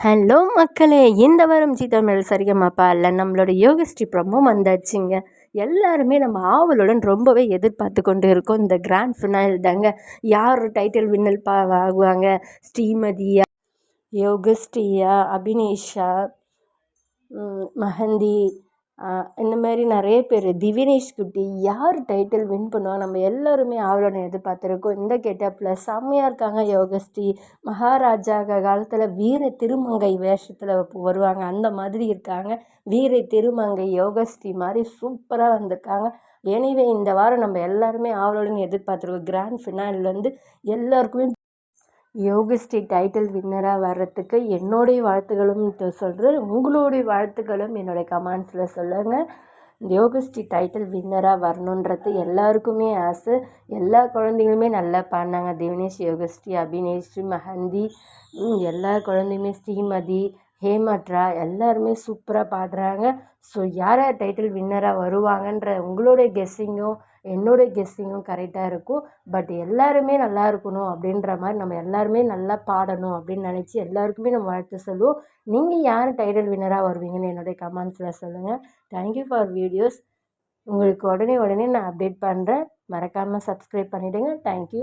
Hello மக்களே இந்த வாரம் ஜி தமிழ் சரிகமாப்பா இல்லை நம்மளோட யோகஸ்ரீ ப்ரமோ வந்தாச்சுங்க. எல்லாருமே நம்ம ஆவலுடன் ரொம்பவே எதிர்பார்த்து கொண்டு இருக்கோம். இந்த கிராண்ட் ஃபினால் தாங்க. யார் டைட்டில் வின்னல் பா ஆகுவாங்க? ஸ்ரீமதியா யோகஸ்ரீயா அபினேஷா மஹந்தி இந்த மாதிரி நிறைய பேர் திவினேஷ் குட்டி யார் டைட்டில் வின் பண்ணுவாங்க நம்ம எல்லோருமே ஆவலுடன் எதிர்பார்த்துருக்கோம். இந்த கெட்டப்பில் செம்மையாக இருக்காங்க யோகஸ்ரீ. மகாராஜா காலத்தில் வீர திருமங்கை வேஷத்தில் வருவாங்க. அந்த மாதிரி இருக்காங்க. வீர திருமங்கை யோகஸ்ரீ மாதிரி சூப்பராக வந்திருக்காங்க. எனிவே இந்த வாரம் நம்ம எல்லாருமே ஆவலுடன் எதிர்பார்த்துருக்கோம். கிராண்ட் ஃபினாலில் எல்லாருக்குமே யோகஸ்ரீ டைட்டில் வின்னராக வர்றதுக்கு என்னுடைய வாழ்த்துக்களும் சொல்கிறேன் உங்களுடைய வாழ்த்துக்களும் என்னுடைய கமெண்ட்ஸில் சொல்லுங்கள் யோகஸ்ரீ டைட்டில் வின்னராக வரணுன்றது எல்லாருக்குமே ஆசை. எல்லா குழந்தைங்களுமே நல்லா பாடினாங்க. திவினேஷ் யோகஸ்ரீ அபினேஷ் மஹந்தி எல்லா குழந்தையுமே ஸ்ரீமதி ஹேமட்ரா எல்லாருமே சூப்பராக பாடுறாங்க. ஸோ யார் யார் டைட்டில் வின்னராக வருவாங்கன்ற உங்களுடைய கெஸ்ஸிங்கும் என்னோடய கெஸ்ஸிங்கும் கரெக்டாக இருக்கும். பட் எல்லாருமே நல்லா இருக்கணும் அப்படின்ற மாதிரி நம்ம எல்லாருமே நல்லா பாடணும் அப்படின்னு நினச்சி எல்லாருக்குமே நம்ம வாழ்த்து சொல்லுவோம். நீங்கள் யார் டைட்டில் வின்னராக வருவீங்கன்னு என்னுடைய கமெண்ட்ஸில் சொல்லுங்கள் தேங்க்யூ ஃபார் வீடியோஸ் உங்களுக்கு உடனே உடனே நான் அப்டேட் பண்ணுறேன் மறக்காமல் சப்ஸ்கிரைப் பண்ணிவிடுங்க தேங்க்யூ